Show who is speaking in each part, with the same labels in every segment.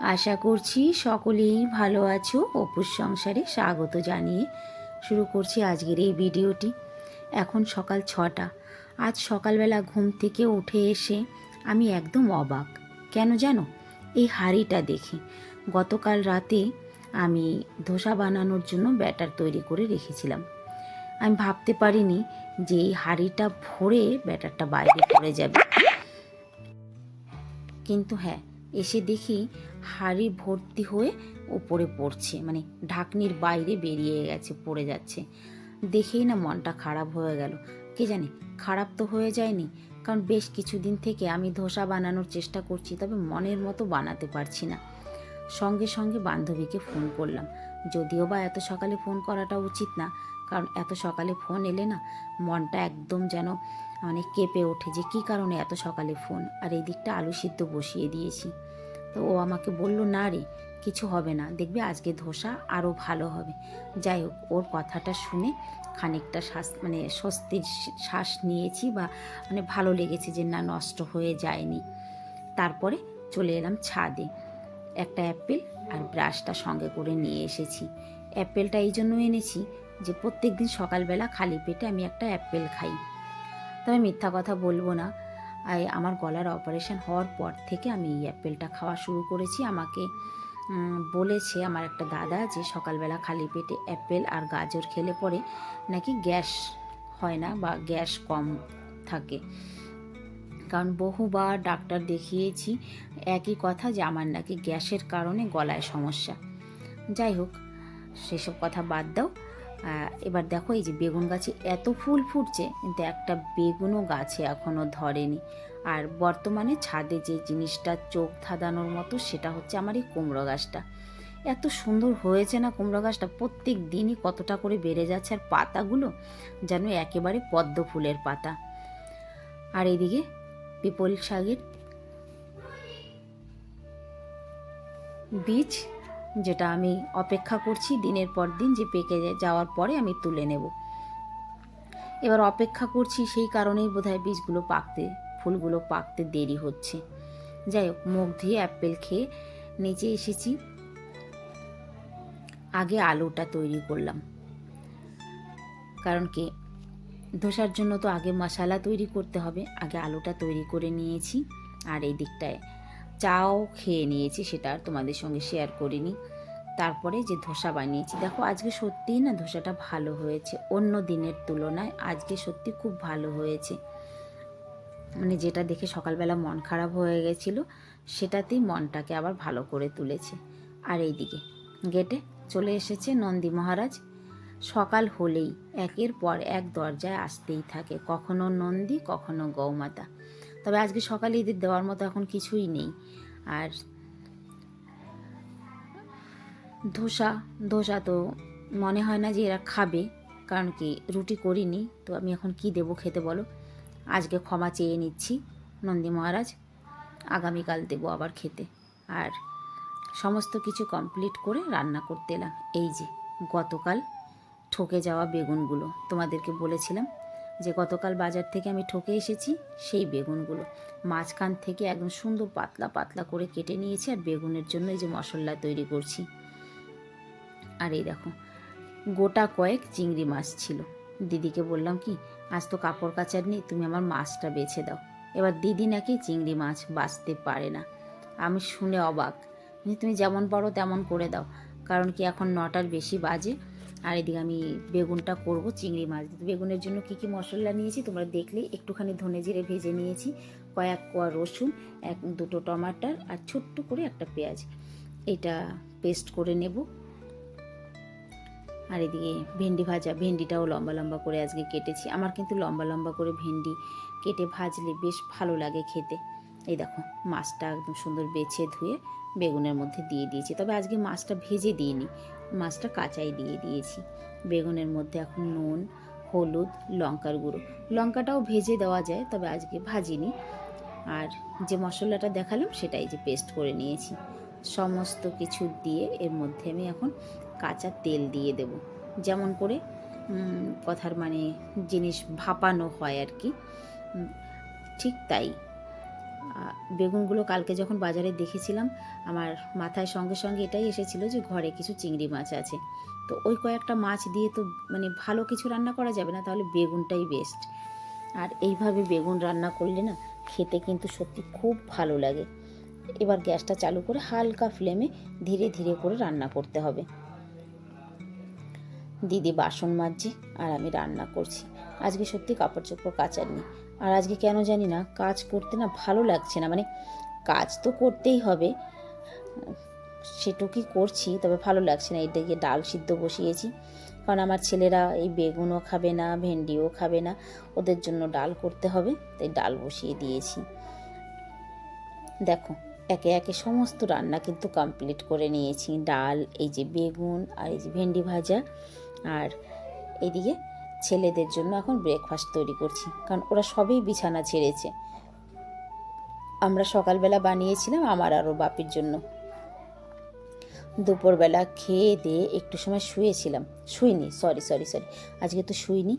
Speaker 1: আশা করছি সকলেই ভালো আছো। অপুর সংসারে স্বাগত জানিয়ে শুরু করছি আজকের এই ভিডিওটি। এখন সকাল ছটা। আজ সকালবেলা ঘুম থেকে উঠে এসে আমি একদম অবাক। কেন জানো? এই হাঁড়িটা দেখে। গতকাল রাতে আমি ধোসা বানানোর জন্য ব্যাটার তৈরি করে রেখেছিলাম। আমি ভাবতে পারিনি যে এই হাঁড়িটা ভরে ব্যাটারটা বাইরে পড়ে যাবে। কিন্তু হ্যাঁ এসে দেখি হাড়ি ভর্তি হয়ে ওপরে পড়ছে মানে ঢাকনির বাইরে বেরিয়ে গেছে, পড়ে যাচ্ছে। দেখেই না মনটা খারাপ হয়ে গেল। কে জানে, খারাপ তো হয়ে যায়নি। কারণ বেশ কিছুদিন থেকে আমি ধোসা বানানোর চেষ্টা করছি, তবে মনের মতো বানাতে পারছি না। সঙ্গে সঙ্গে বান্ধবীকে ফোন করলাম। যদিও বা এত সকালে ফোন করাটা উচিত না কারণ এত সকালে ফোন এলে না মনটা একদম যেন মানে কেঁপে ওঠে যে কী কারণে এত সকালে ফোন? আর এই দিকটা আলু সিদ্ধ বসিয়ে দিয়েছি। তো ও আমাকে বলল, না রে, কিছু হবে না। দেখবি আজকে ধোসা আরও ভালো হবে। যাই হোক, ওর কথাটা শুনে খানিকটা শ্বাস মানে স্বস্তির শ্বাস নিয়েছি বা মানে ভালো লেগেছে যে না, নষ্ট হয়ে যায়নি। তারপরে চলে এলাম ছাদে। একটা অ্যাপেল আর ব্রাশটা সঙ্গে করে নিয়ে এসেছি। অ্যাপেলটা এই জন্য এনেছি যে প্রত্যেক দিন সকালবেলা খালি পেটে আমি একটা অ্যাপেল খাই। তবে মিথ্যা কথা বলব না। আমার গলার অপারেশন হওয়ার পর থেকে আমি এই অ্যাপেলটা খাওয়া শুরু করেছি। আমাকে বলেছে আমার একটা দাদা যে সকালবেলা খালি পেটে অ্যাপেল আর গাজর খেলে পরে নাকি গ্যাস হয় না বা গ্যাস কম থাকে। কারণ বহুবার ডাক্তার দেখিয়েছি একই কথা যে আমার নাকি গ্যাসের কারণে গলায় সমস্যা। যাই হোক, সেসব কথা বাদ দাও। এবার দেখো এই যে বেগুন গাছে এত ফুল ফুটছে, কিন্তু একটা বেগুনও গাছে এখনও ধরেনি। আর বর্তমানে ছাদে যে জিনিসটা চোখ ধাঁধানোর মতো, সেটা হচ্ছে আমার এই কুমড়ো গাছটা। এত সুন্দর হয়েছে না কুমড়ো গাছটা? প্রত্যেক দিনই কতটা করে বেড়ে যাচ্ছে আর পাতাগুলো যেন একেবারে পদ্ম ফুলের পাতা। আর এইদিকে পিপল শাকের বীজ যেটা আমি অপেক্ষা করছি দিনের পর দিন যে পেকে যাওয়ার পরে আমি তুলে নেব। এবার অপেক্ষা করছি সেই কারণেই বোধহয় বীজগুলো পাকতে, ফুলগুলো পাকতে দেরি হচ্ছে। যাই হোক, মুখ ধুয়ে অ্যাপেল খেয়ে নিচে এসেছি। আগে আলুটা তৈরি করলাম। কারণ কি? ধোসার জন্য তো আগে মশালা তৈরি করতে হবে। আগে আলুটা তৈরি করে নিয়েছি। আর এই দিকটায় চাও খেয়ে নিয়েছি সেটা আর তোমাদের সঙ্গে শেয়ার করিনি। তারপরে যে ধোসা বানিয়েছি, দেখো আজকে সত্যিই না ধোসাটা ভালো হয়েছে। অন্য দিনের তুলনায় আজকে সত্যি খুব ভালো হয়েছে। মানে যেটা দেখে সকালবেলা মন খারাপ হয়ে গেছিল, সেটাতেই মনটাকে আবার ভালো করে তুলেছে। আর এইদিকে গেটে চলে এসেছে নন্দী মহারাজ। সকাল হলেই একের পর এক দরজায় আসতেই থাকে, কখনো নন্দী, কখনো গৌমাতা। তবে আজকে সকালে এদের দেওয়ার মতো এখন কিছুই নেই। আর ধোসা ধোসা তো মনে হয় না যে এরা খাবে, কারণ কি রুটি করিনি, তো আমি এখন কি দেবো খেতে বলো? আজকে ক্ষমা চেয়ে নিচ্ছি নন্দী মহারাজ, আগামীকাল দেবো আবার খেতে। আর সমস্ত কিছু কমপ্লিট করে রান্না করতে এলাম। এই যে গতকাল ঠকে যাওয়া বেগুনগুলো তোমাদেরকে বলেছিলাম যে গতকাল বাজার থেকে আমি ঠকে এসেছি, সেই বেগুনগুলো। মাঝখান থেকে একদম সুন্দর পাতলা পাতলা করে কেটে নিয়েছি আর বেগুনের জন্য এই যে মশলা তৈরি করছি। আর এই দেখো, গোটা কয়েক চিংড়ি মাছ ছিল। দিদিকে বললাম, কি, আজ তো কাপড় কাচার নেই, তুমি আমার মাছটা বেছে দাও। এবার দিদি নাকি চিংড়ি মাছ বাঁচতে পারে না। আমি শুনে অবাক। তুমি যেমন পারো তেমন করে দাও, কারণ কি এখন নটার বেশি বাজে? আর এদিকে আমি বেগুনটা করব, চিংড়ি মাছ দিয়ে। বেগুনের জন্য কি কি মশলা নিয়েছি তোমরা দেখলে, একটুখানি ধনে জিরে ভেজে নিয়েছি, কয়েক কোয়া রসুন, এক, দুটো টমাটার আর ছোট্ট করে একটা পেঁয়াজ। এটা পেস্ট করে নেব। আর এদিকে ভেন্ডি ভাজা, ভেন্ডিটাও লম্বা লম্বা করে আজকে কেটেছি। আমার কিন্তু লম্বা লম্বা করে ভেন্ডি কেটে ভাজলে বেশ ভালো লাগে খেতে। এই দেখো, মাছটা একদম সুন্দর বেছে ধুয়ে বেগুনের মধ্যে দিয়ে দিয়েছি। তবে আজকে মাছটা ভেজে দিইনি, মাছটা কাঁচাই দিয়ে দিয়েছি। বেগুনের মধ্যে এখন নুন, হলুদ, লঙ্কার গুঁড়ো। লঙ্কাটাও ভেজে দেওয়া যায়, তবে আজকে ভাজিনি। আর যে মশলাটা দেখালাম, সেটাই যে পেস্ট করে নিয়েছি। সমস্ত কিছু দিয়ে এর মধ্যে আমি এখন কাঁচা তেল দিয়ে দেব। যেমন করে কথার মানে জিনিস ভাপানো হয় আর কি। ঠিক তাই। বেগুনগুলো কালকে যখন বাজারে দেখেছিলাম, আমার মাথায় সঙ্গে সঙ্গে এটাই এসেছিল যে ঘরে কিছু চিংড়ি মাছ আছে। তো ওই কয়েকটা মাছ দিয়ে তো মানে ভালো কিছু রান্না করা যাবে না, তাহলে বেগুনটাই বেস্ট আর এইভাবে বেগুন রান্না করলে না, খেতে কিন্তু সত্যি খুব ভালো লাগে। এবার গ্যাসটা চালু করে হালকা ফ্লেমে ধীরে ধীরে করে রান্না করতে হবে। দিদি বাসন মাজছে আর আমি রান্না করছি। আজকে সত্যি কাপড় চোপড় কাচার নেই। আর আজকে কেন জানি না, কাজ করতে না ভালো লাগছে না। মানে কাজ তো করতেই হবে। সেটুকুই করছি, তবে ভালো লাগছে না। এদিকে ডাল সিদ্ধ বসিয়েছি। কারণ আমার ছেলেরা এই বেগুনও খাবে না, ভেন্ডিও খাবে না। ওদের জন্য ডাল করতে হবে, তাই ডাল বসিয়ে দিয়েছি। দেখো, একে একে সমস্ত রান্না কিন্তু কমপ্লিট করে নিয়েছি। ডাল, এই যে বেগুন আর এই যে ভেন্ডি ভাজা। আর এদিকে ছেলেদের জন্য এখন ব্রেকফাস্ট তৈরি করছি, কারণ ওরা সবেই বিছানা ছেড়েছে। আমরা সকালবেলা বানিয়েছিলাম আমার আর ওর বাপির জন্য। দুপুরবেলা খেয়ে দিয়ে একটু সময় শুয়েছিলাম। শুইনি সরি সরি সরি আজকে তো শুইনি,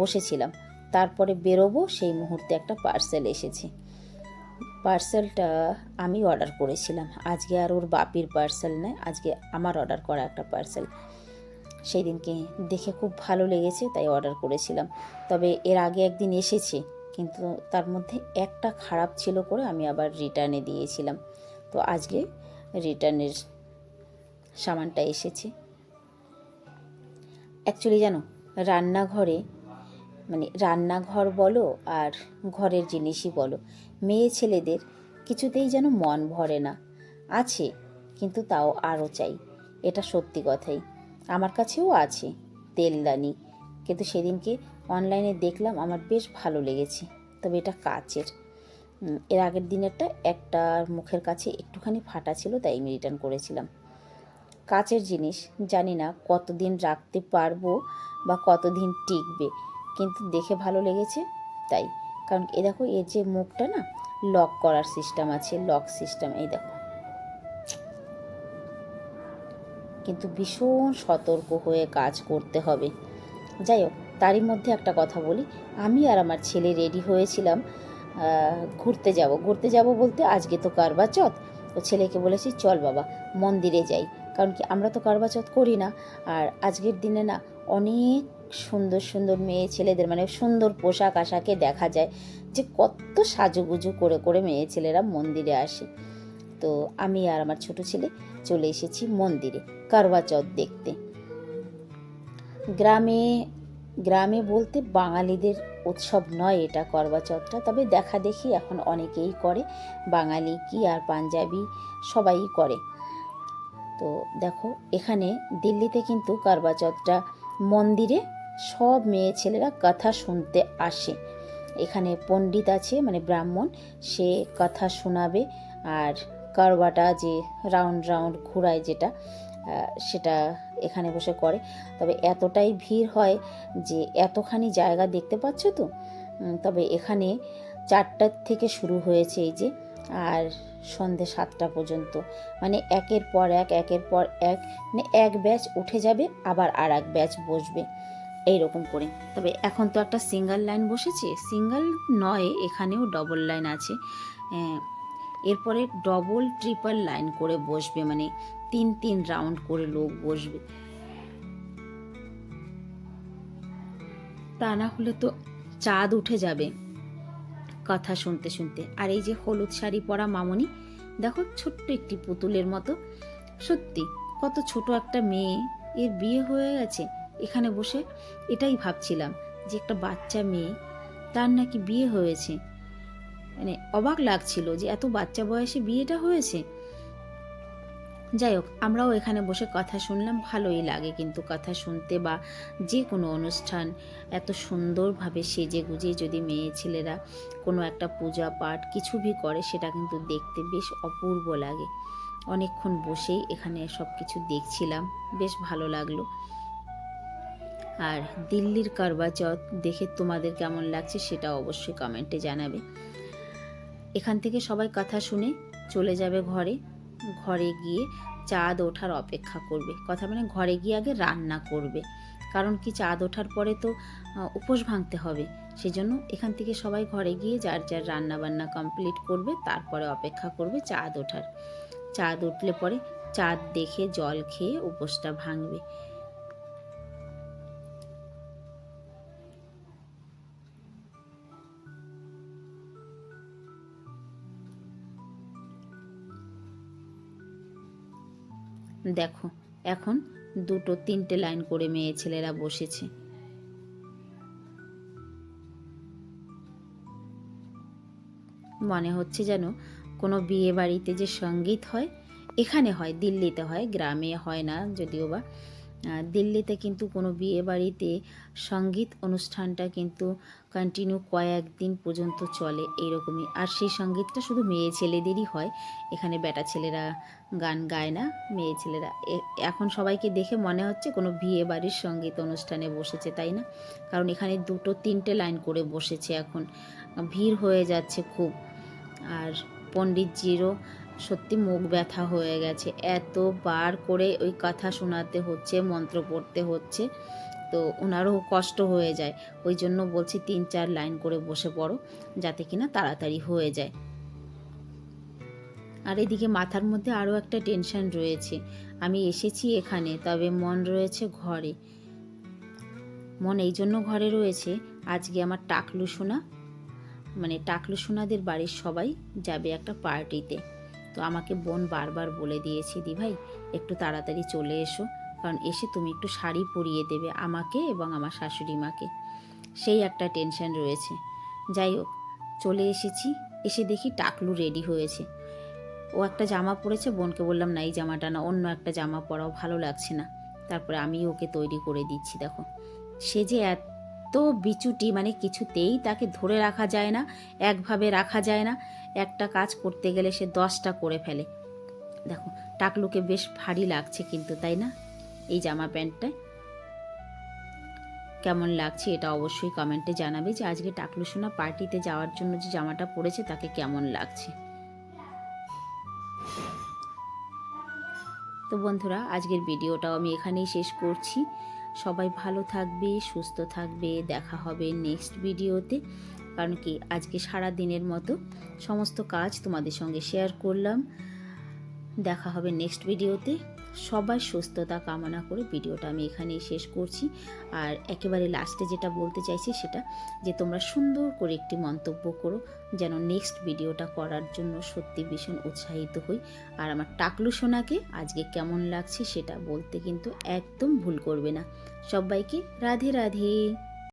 Speaker 1: বসেছিলাম। তারপরে বেরোবো, সেই মুহূর্তে একটা পার্সেল এসেছে। পার্সেলটা আমি অর্ডার করেছিলাম। আজকে আর ওর বাপির পার্সেল নয়, আজকে আমার অর্ডার করা একটা পার্সেল সেই দিনকে দেখে খুব ভালো লেগেছে, তাই অর্ডার করেছিলাম। তবে এর আগে একদিন এসেছে, কিন্তু তার মধ্যে একটা খারাপ ছিল করে আমি আবার রিটার্নে দিয়েছিলাম। তো আজকে রিটার্নের সামানটা এসেছে। অ্যাকচুয়ালি জানো, রান্নাঘরে মানে রান্নাঘর বলো আর ঘরের জিনিসই বলো, মেয়ে ছেলেদের কিছুতেই যেন মন ভরে না। আছে, কিন্তু তাও আরও চাই, এটা সত্যি কথাই। আমার কাছেও আছে, তেলদানি। কিন্তু সেদিনকে অনলাইনে দেখলাম আমার বেশ ভালো লেগেছে। তবে এটা কাচের। এর আগের দিনেরটা একটা মুখের কাছে একটুখানি ফাটা ছিল, তাই আমি রিটার্ন করেছিলাম। কাচের জিনিস, জানি না কতদিন রাখতে পারব বা কতদিন টিকবে, কিন্তু দেখে ভালো লেগেছে তাই। কারণ এ দেখো, এর যে মুখটা না লক করার সিস্টেম আছে লক সিস্টেম এই দেখো। কিন্তু ভীষণ সতর্ক হয়ে কাজ করতে হবে। যাই হোক তারই মধ্যে একটা কথা বলি। আমি আর আমার ছেলে রেডি হয়েছিলাম ঘুরতে যাব। ঘুরতে যাব বলতে আজকে তো কারবা চৌথ তো ছেলেকে বলেছি, চল বাবা, মন্দিরে যাই। কারণ কি, আমরা তো কারবা চৌথ করি না। আর আজকের দিনে না, অনেক সুন্দর সুন্দর মেয়ে ছেলেদের মানে সুন্দর পোশাক আশাকে দেখা যায় যে কত সাজুগুজু করে করে মেয়ে ছেলেরা মন্দিরে আসে। তো আমি আর আমার ছোট ছেলে চলে এসেছি মন্দিরে কারবা চৌথ দেখতে। গ্রামে গ্রামে বলতে বাঙালিদের উৎসব নয় এটা করবা চৌথটা তবে দেখা দেখি এখন অনেকেই করে, বাঙালি কি আর পাঞ্জাবি সবাই করে। তো দেখো, এখানে দিল্লিতে কিন্তু কারবা চৌথটা মন্দিরে সব মেয়ে ছেলেরা কথা শুনতে আসে। এখানে পণ্ডিত আছে মানে ব্রাহ্মণ, সে কথা শোনাবে আর কারবাটা যে রাউন্ড রাউন্ড ঘুরায় যেটা সেটা এখানে বসে করে। তবে এতটাই ভিড় হয় যে এতখানি জায়গা দেখতে পাচ্ছ তো? তবে এখানে চারটার থেকে শুরু হয়েছে এই যে, আর সন্ধে সাতটা পর্যন্ত। মানে একের পর এক, একের পর এক মানে এক ব্যাচ উঠে যাবে, আবার আর এক ব্যাচ বসবে। এই রকম করে। তবে এখন তো একটা সিঙ্গেল লাইন বসেছে। সিঙ্গেল নয়, এখানেও ডবল লাইন আছে। এরপরে ডবল ট্রিপল লাইন করে বসবে মানে তিন তিন রাউন্ড করে লোক বসবে। তা না হলে তো চাঁদ উঠে যাবে কথা শুনতে শুনতে। আর এই যে হলুদ শাড়ি পরা মামনি, দেখো ছোট্ট একটি পুতুলের মতো। সত্যি, কত ছোট একটা মেয়ে, এর বিয়ে হয়ে গেছে। এখানে বসে এটাই ভাবছিলাম যে একটা বাচ্চা মেয়ে, তার নাকি বিয়ে হয়েছে। মানে অবাক লাগছিল যে এত বাচ্চা বয়সে বিয়েটা হয়েছে। যাই হোক, আমরাও এখানে বসে কথা শুনলাম, ভালোই লাগে কিন্তু কথা শুনতে বা যে কোনো অনুষ্ঠান এত সুন্দরভাবে সেজে গুজে যদি মেয়ে ছেলেরা কোনো একটা পূজা পাঠ কিছু ভি করে, সেটা কিন্তু দেখতে বেশ অপূর্ব লাগে। অনেকক্ষণ বসেই এখানে সব কিছু দেখছিলাম, বেশ ভালো লাগল। আর দিল্লির কারবা চৌথ দেখে তোমাদের কেমন লাগছে সেটা অবশ্যই কমেন্টে জানাবে। এখান থেকে সবাই কথা শুনে চলে যাবে ঘরে। ঘরে গিয়ে চাঁদ ওঠার অপেক্ষা করবে। কথা মানে ঘরে গিয়ে আগে রান্না করবে। কারণ কি চাঁদ ওঠার পরে তো উপোস ভাঙতে হবে। সেজন্য এখান থেকে সবাই ঘরে গিয়ে যার যার রান্না বান্না কমপ্লিট করবে, তারপরে অপেক্ষা করবে চাঁদ ওঠার। চাঁদ উঠলে পরে চাঁদ দেখে জল খেয়ে উপোসটা ভাঙবে। দেখো, এখন দুটো তিনটে লাইন করে মেয়ে ছেলেরা বসেছে। মনে হচ্ছে যেন কোনো বিয়ে বাড়িতে যে সংগীত হয়, এখানে হয়, দিল্লিতে হয়, গ্রামে হয় না, যদিও বা দিল্লিতে কিন্তু কোনো বিয়ে বাড়িতে সংগীত অনুষ্ঠানটা কিন্তু কন্টিনিউ কয়েকদিন পর্যন্ত চলে এইরকমই। আর সেই সঙ্গীতটা শুধু মেয়ে ছেলেদেরই হয়, এখানে বেটা ছেলেরা গান গায় না, মেয়ে ছেলেরা। এখন সবাইকে দেখে মনে হচ্ছে কোনো বিয়ে বাড়ির সংগীত অনুষ্ঠানে বসেছে, তাই না? কারণ এখানে দুটো তিনটে লাইন করে বসেছে এখন। ভিড় হয়ে যাচ্ছে খুব। আর পণ্ডিতজিরও সত্যি মুখ ব্যথা হয়ে গেছে। এত বার করে ওই কথা শোনাতে হচ্ছে, মন্ত্র পড়তে হচ্ছে, তো ওনারও কষ্ট হয়ে যায়। ওই জন্য বলছি তিন চার লাইন করে বসে পড়ো, যাতে কিনা তাড়াতাড়ি হয়ে যায়। আর এদিকে মাথার মধ্যে আরও একটা টেনশন রয়েছে। আমি এসেছি এখানে, তবে মন রয়েছে ঘরে। মন এই জন্য ঘরে রয়েছে, আজকে আমার টাকলু সোনা মানে টাকলু সোনাদের বাড়ির সবাই যাবে একটা পার্টিতে। তো আমাকে বোন বারবার বলে দিয়েছে দি ভাই, একটু তাড়াতাড়ি চলে এসো। কারণ এসে তুমি একটু শাড়ি পরিয়ে দেবে আমাকে এবং আমার শাশুড়ি মাকে। সেই একটা টেনশন রয়েছে। যাই হোক, চলে এসেছি। এসে দেখি টাকলু রেডি হয়েছে। ও একটা জামা পরেছে, বোনকে বললাম, না, এই জামাটা না, অন্য একটা জামা পরাও, ভালো লাগছে না। তারপরে আমি ওকে তৈরি করে দিচ্ছি, দেখো। সে যে এত বিচুটি মানে কিছুতেই তাকে ধরে রাখা যায় না, একভাবে রাখা যায় না। একটা কাজ করতে গেলে সে দশটা করে ফেলে। দেখো, টাকলুকে বেশ ভারী লাগছে কিন্তু, তাই না? এই জামা প্যান্টটায়। কেমন লাগছে এটা অবশ্যই কমেন্টে জানাবে যে আজকে টাকলু সোনা পার্টিতে যাওয়ার জন্য যে জামাটা পরেছে তাকে কেমন লাগছে। তো বন্ধুরা, আজকের ভিডিওটাও আমি এখানেই শেষ করছি। সবাই ভালো থাকবে, সুস্থ থাকবে। দেখা হবে নেক্সট ভিডিওতে কারণ কি, আজকে সারা দিনের মতো সমস্ত কাজ তোমাদের সঙ্গে শেয়ার করলাম। দেখা হবে নেক্সট ভিডিওতে সবাই সুস্থতা কামনা করে ভিডিওটা আমি এখানেই শেষ করছি। আর একেবারে লাস্টে যেটা বলতে চাইছি সেটা যে, তোমরা সুন্দর করে একটি মন্তব্য করো যেন নেক্সট ভিডিওটা করার জন্য সত্যি ভীষণ উৎসাহিত হই। আর আমার টাকলু সোনাকে আজকে কেমন লাগছে সেটা বলতে কিন্তু একদম ভুল করবে না। সবাইকে রাধে রাধে।